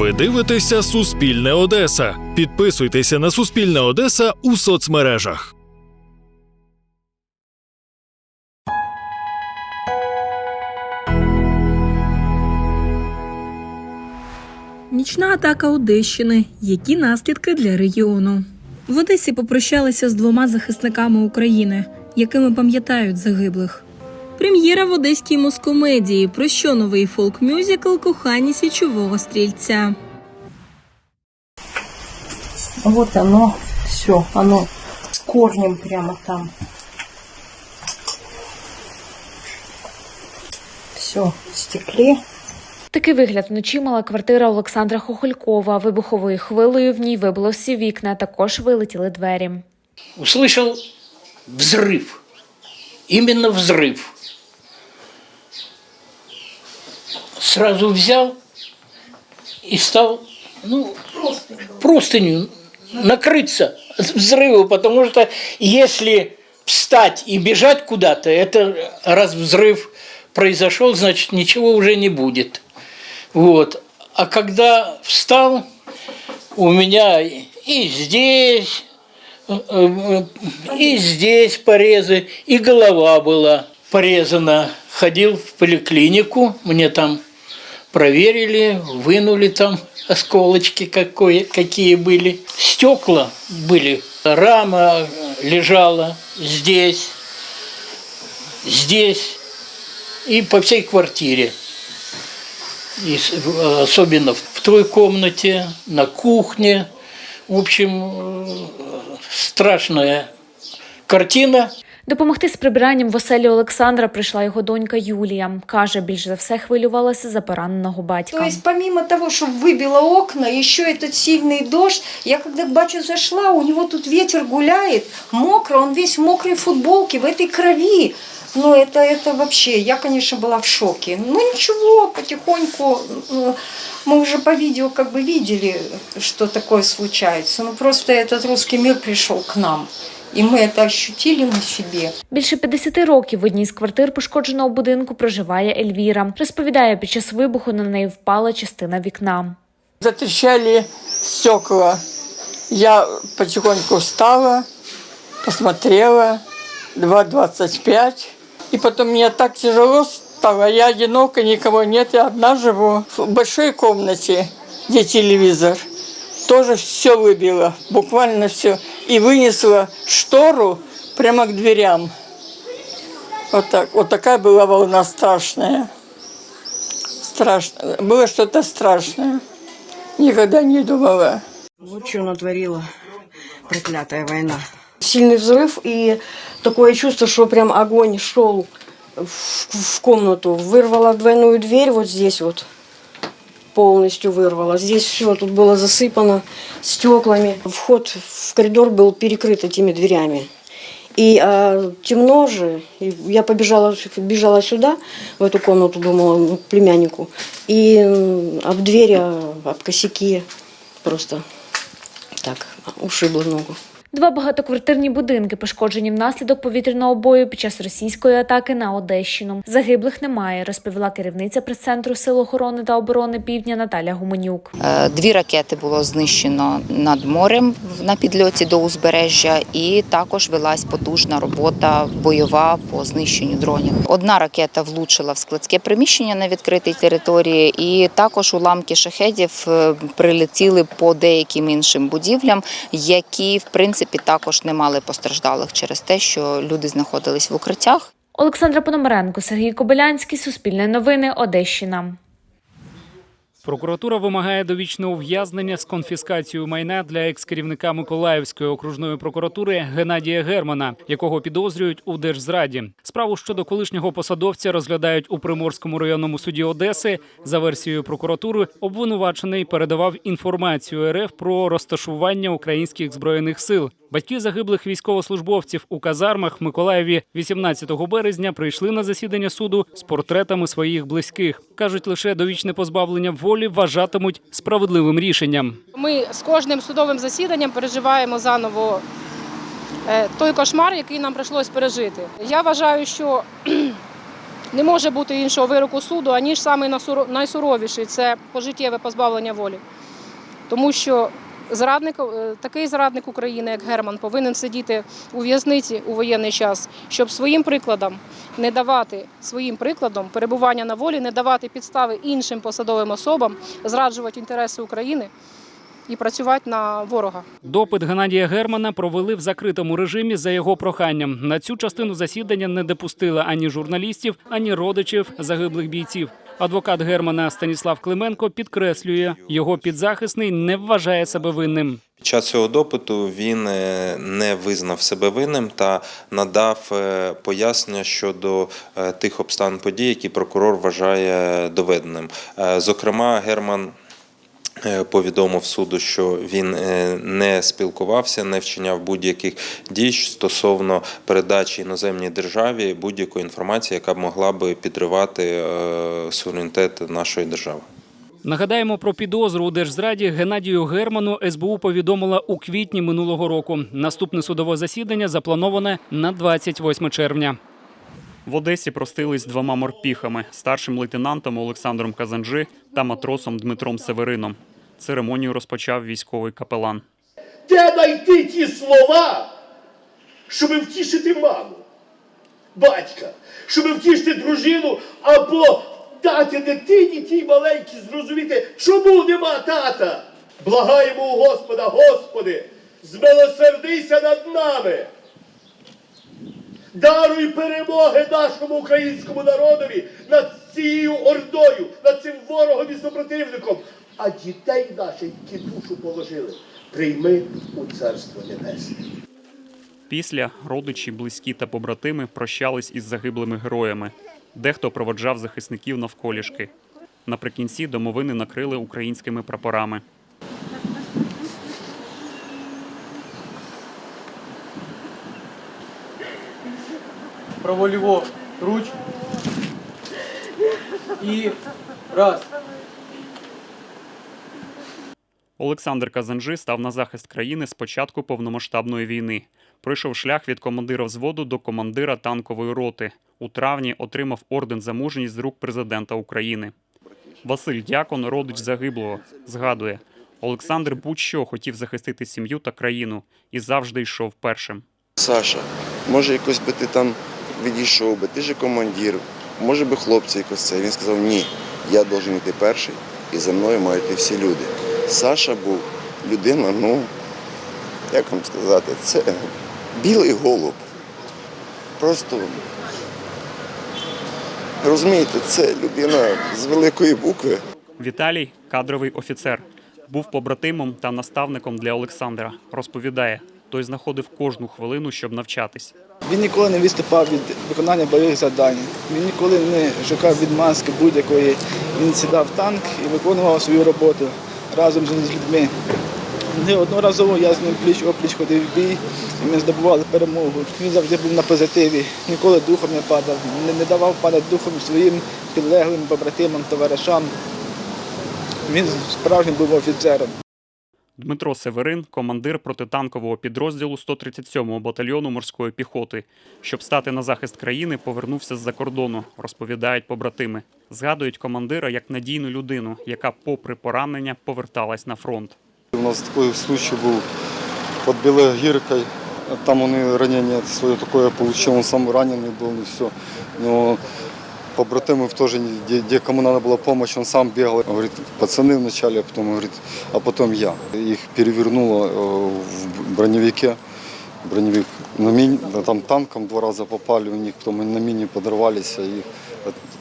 Ви дивитеся Суспільне Одеса. Підписуйтеся на Суспільне Одеса у соцмережах. Нічна атака Одещини. Які наслідки для регіону? В Одесі попрощалися з двома захисниками України, якими пам'ятають загиблих. Прем'єра в одеській москомедії. Про що новий фолк-мюзикл кохані січового стрільця. Вот оно, все, оно с корнем прямо там. Все в стекле. Такий вигляд вночі мала квартира Олександра Хохолькова. Вибуховою хвилею в ній вибило всі вікна, також вилетіли двері. услышал взрыв. Именно взрыв. Сразу взял и стал ну, простыню накрыться от взрыва, потому что если встать и бежать куда-то, это раз взрыв произошел, значит ничего уже не будет. Вот. А когда встал, у меня и здесь, э, и здесь порезы, и голова была порезана. Ходил в поликлинику, мне там проверили, вынули там осколочки какое, какие были. Стекла были, рама лежала здесь, здесь и по всей квартире. И особенно в той комнате, на кухне. В общем, э, страшная картина. Допомогти з прибиранням в оселі Олександра прийшла його донька Юлія. Каже, більш за все хвилювалася за пораненого батька. То есть помимо того, что выбило окна, еще этот сильный дождь, я когда к батю зашла, у него тут ветер гуляет, мокро, он весь в мокрой футболке, в этой крови. Ну, это, это вообще, я, конечно, была в шоке. Ну, ничего, потихоньку, ну, мы уже по видео как бы видели, что такое случается. Ну, просто этот русский мир пришел к нам. И мы это ощутили на себе. Більше 50 років в одній з квартир пошкодженого будинку проживає Ельвіра. Розповідає, під час вибуху на неї впала частина вікна. Затрещали стекла. Я потихоньку встала, посмотрела, 2.25. И потом мне так тяжело стало. Я одинока, никого нет, я одна живу. В большой комнате, где телевизор, тоже все выбило, буквально все. И вынесла штору прямо к дверям. Вот так. Вот такая была волна страшная. Страшно. Было что-то страшное. Никогда не думала. Вот что натворила проклятая война. Сильный взрыв и такое чувство, что прям огонь шел в, в комнату. Вырвала двойную дверь вот здесь вот. Полностью вырвала. Здесь все тут было засыпано стеклами. Вход в коридор был перекрыт этими дверями. И а, темно же, и я побежала бежала сюда, в эту комнату, думала, ну, к племяннику, и об двери, а, об косяки просто так ушибла ногу. Два багатоквартирні будинки пошкоджені внаслідок повітряного бою під час російської атаки на Одещину. Загиблих немає, розповіла керівниця прес-центру Сил охорони та оборони Півдня Наталя Гуменюк. Е, Дві ракети було знищено над морем на підльоті до узбережжя, і також велась потужна робота бойова по знищенню дронів. Одна ракета влучила в складське приміщення на відкритій території, і також уламки шахедів е, прилетіли по деяким іншим будівлям, які в принципі також не мали постраждалих через те, що люди знаходились в укриттях. Олександра Пономаренко, Сергій Кобилянський, Суспільне новини, Одещина. Прокуратура вимагає довічного ув'язнення з конфіскацією майна для екс-керівника Миколаївської окружної прокуратури Геннадія Германа, якого підозрюють у держзраді. Справу щодо колишнього посадовця розглядають у Приморському районному суді Одеси. За версією прокуратури, обвинувачений передавав інформацію РФ про розташування українських збройних сил. Батьки загиблих військовослужбовців у казармах в Миколаєві 18 березня прийшли на засідання суду з портретами своїх близьких. кажуть, лише довічне позбавлення волі вважатимуть справедливим рішенням. Ми з кожним судовим засіданням переживаємо заново е, той кошмар, який нам прийшлось пережити. Я вважаю, що не може бути іншого вироку суду, аніж найсуровіший це пожиттєве позбавлення волі. Тому що зрадник, е, такий зрадник України, як Герман, повинен сидіти у в'язниці у воєнний час, щоб своїм прикладом не давати своїм прикладом перебування на волі, не давати підстави іншим посадовим особам зраджувати інтереси України і працювати на ворога. Допит Геннадія Германа провели в закритому режимі за його проханням. На цю частину засідання не допустили ані журналістів, ані родичів загиблих бійців. Адвокат Германа Станіслав Клименко підкреслює, його підзахисний не вважає себе винним. Під час цього допиту він е, не визнав себе винним та надав е, пояснення щодо е, тих обставин подій, які прокурор вважає доведеним. Зокрема, Герман. Е, Повідомив суду, що він е, не спілкувався, не вчиняв будь-яких дій стосовно передачі іноземній державі будь-якої інформації, яка б могла би підривати е, суверенітет нашої держави. Нагадаємо про підозру у держзраді Геннадію Герману СБУ повідомила у квітні минулого року. Наступне судове засідання заплановане на 28 червня. В Одесі простились двома морпіхами старшим лейтенантом Олександром Казанджи та матросом Дмитром Северином. Церемонію розпочав військовий капелан. Де знайти ті слова, щоб втішити маму, батька, щоб втішити дружину або дати дитині тій маленькій зрозуміти, чому нема тата. Благаємо у Господа, Господи, змилосердися над нами. Даруй перемоги нашому українському народові над цією ордою, над цим ворогом і супротивником. А дітей наших, які душу положили, прийми у царство небесне. Після родичі, близькі та побратими прощались із загиблими героями. Дехто проводжав захисників навколішки. Наприкінці домовини накрили українськими прапорами. Право-ліво, руч. І раз. Олександр Казанжи став на захист країни з початку повномасштабної війни. Пройшов шлях від командира взводу до командира танкової роти. У травні отримав орден за мужність з рук президента України. Василь Дякон, родич загиблого, згадує: Олександр будь-що хотів захистити сім'ю та країну і завжди йшов першим. Саша, може якось би ти там відійшов би, ти же командир, може би хлопці якось це. Він сказав, ні, я должен йти перший, і за мною мають йти всі люди. Саша був людина, ну, як вам сказати, це білий голуб. Просто, розумієте, це людина з великої букви. Віталій кадровий офіцер. Був побратимом та наставником для Олександра. Розповідає, той знаходив кожну хвилину, щоб навчатись. Він ніколи не відступав від виконання бойових завдань. Він ніколи не шукав відмазки будь-якої. Він сідав в танк і виконував свою роботу разом з людьми. Неодноразово я з ним пліч опліч ходив в бій, і ми здобували перемогу. Він завжди був на позитиві, ніколи духом не падав, не, не давав падати духом своїм підлеглим побратимам, товаришам. Він справжнім був офіцером. Дмитро Северин, командир протитанкового підрозділу 137-го батальйону морської піхоти. Щоб стати на захист країни, повернувся з-за кордону, розповідають побратими. Згадують командира як надійну людину, яка, попри поранення, поверталась на фронт. У нас такий случай був під Білогіркою. Там вони ранення своє таке отримав, він сам ранений був, і все. Но побратимів теж, де, де кому треба була допомога, він сам бігав. Говорить, пацани вначале, а потім, говорить, а потім я. Їх перевернуло е, в броневике. Броневик на міні, там танком два рази попали, у них потім на міні подорвалися, їх,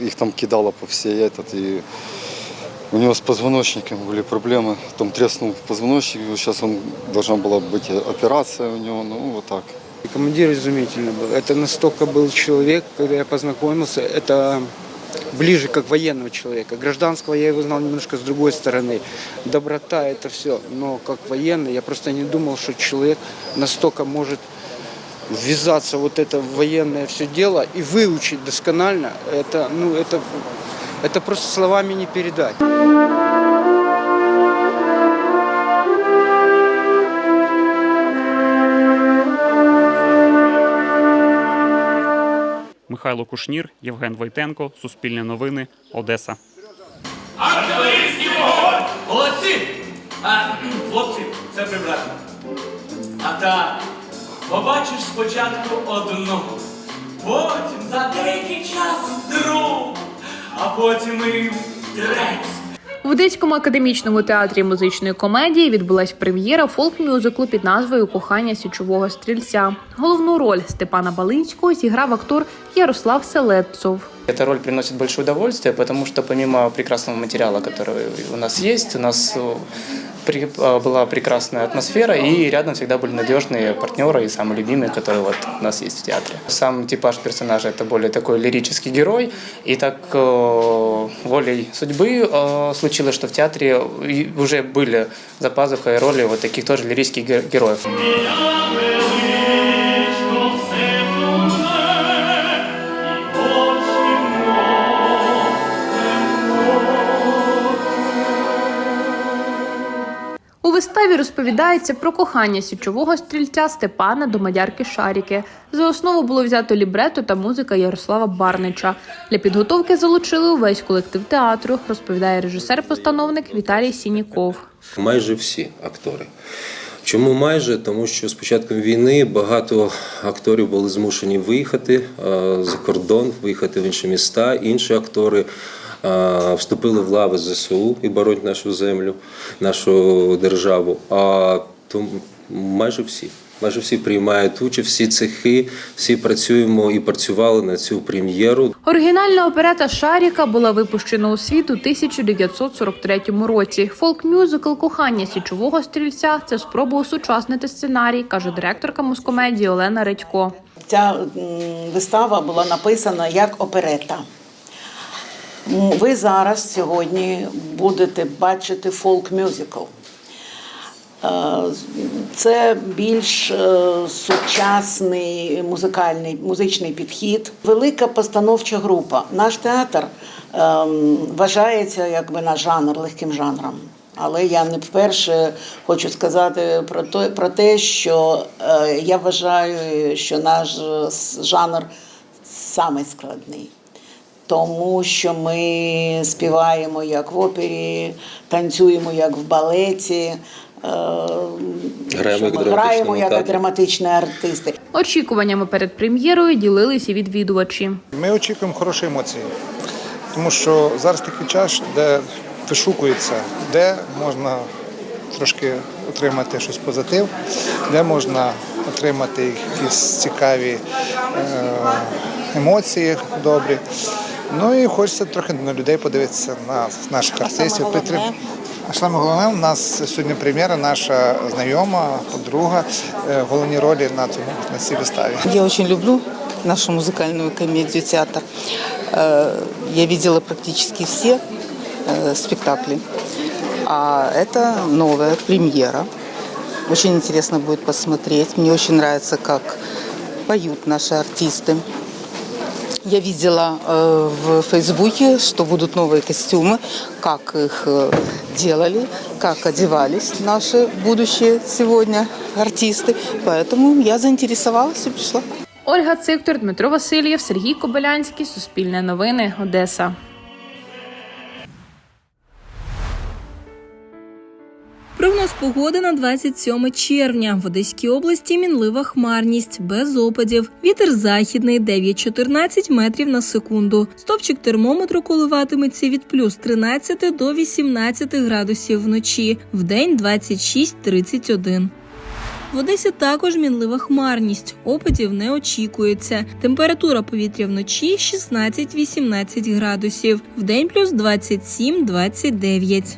їх там кидало по всій этот, і у него с позвоночником были проблемы. Там треснул позвоночник, и сейчас он должна была быть операция у него, ну вот так. Командир изумительный был. Это настолько был человек, когда я познакомился, это ближе как военного человека. Гражданского я его знал немножко с другой стороны. Доброта это все. Но как военный я просто не думал, что человек настолько может ввязаться вот это военное все дело и выучить досконально. Это, ну, это, это просто словами не передать. Михайло Кушнір, Євген Войтенко, Суспільне новини, Одеса. Артилерійський вогонь! Молодці! А, хлопці, це прибрати. А так, побачиш спочатку одну, потім за деякий час другу, а потім і третю. В Одеському академічному театрі музичної комедії відбулась прем'єра фолк-мюзиклу під назвою Кохання січового стрільця. Головну роль Степана Балинського зіграв актор Ярослав Селедцов. Эта роль приносит большое удовольствие, потому что помимо прекрасного материала, который у нас есть, у нас э, при- э, была прекрасная атмосфера, и рядом всегда были надежные партнеры и самые любимые, которые вот у нас есть в театре. Сам типаж персонажа это более такой лирический герой, и так э, волей судьбы э, случилось, что в театре уже были за пазухой роли вот таких тоже лирических ге- героев. У виставі розповідається про кохання січового стрільця Степана до мадярки Шаріки. За основу було взято лібрето та музика Ярослава Барнича. Для підготовки залучили увесь колектив театру, розповідає режисер-постановник Віталій Сініков. Майже всі актори. Чому майже? Тому що з початком війни багато акторів були змушені виїхати е, за кордон, виїхати в інші міста. Інші актори вступили в лави ЗСУ і боронять нашу землю, нашу державу. А тому майже всі. Майже всі приймають участь, всі цехи, всі працюємо і працювали на цю прем'єру. Оригінальна оперета Шаріка була випущена у світ у 1943 році. Фолк-мюзикл Кохання січового стрільця це спроба осучаснити сценарій, каже директорка мускомедії Олена Редько. Ця вистава була написана як оперета. Ви зараз сьогодні будете бачити фолк-мюзикл. Е, Це більш е, сучасний музикальний музичний підхід. Велика постановча група. Наш театр ем, вважається якби на жанр легким жанром. Але я не вперше хочу сказати про те, про те що е, я вважаю, що наш жанр самий складний. Тому що ми співаємо як в опері, танцюємо як в балеті, е, Граємо що ми граємо як драматичні артисти. Очікуваннями перед прем'єрою ділилися відвідувачі. Ми очікуємо хороші емоції, тому що зараз такий час, де вишукується, де можна трошки отримати щось позитив, де можна отримати якісь цікаві е, емоції добрі. Ну і хочеться трохи на людей подивитися на наших артистів. підтрим- А саме головне, у нас сьогодні прем'єра, наша знайома, подруга, е, головні ролі на цьому на цій виставі. Я очень люблю нашу музыкальную комедию «Театр». Э, Я видела практически все э, спектакли. А это новая премьера. Очень интересно будет посмотреть. Мне очень нравится, как поют наши артисты. Я видела э, в Фейсбуке, что будут новые костюмы, как их э, делали, как одевались наши будущие сегодня артисты. Поэтому я заинтересовалась и пришла. Ольга Циктор, Дмитро Васильєв, Сергій Кобилянський, Суспільне новини, Одеса. Прогноз погоди на 27 червня. В Одеській області мінлива хмарність, без опадів. Вітер західний 9-14 метрів на секунду. Стопчик термометру коливатиметься від плюс 13 до 18 градусів вночі, вдень 26-31. В Одесі також мінлива хмарність. Опадів не очікується. Температура повітря вночі 16-18 градусів, вдень плюс 27-29.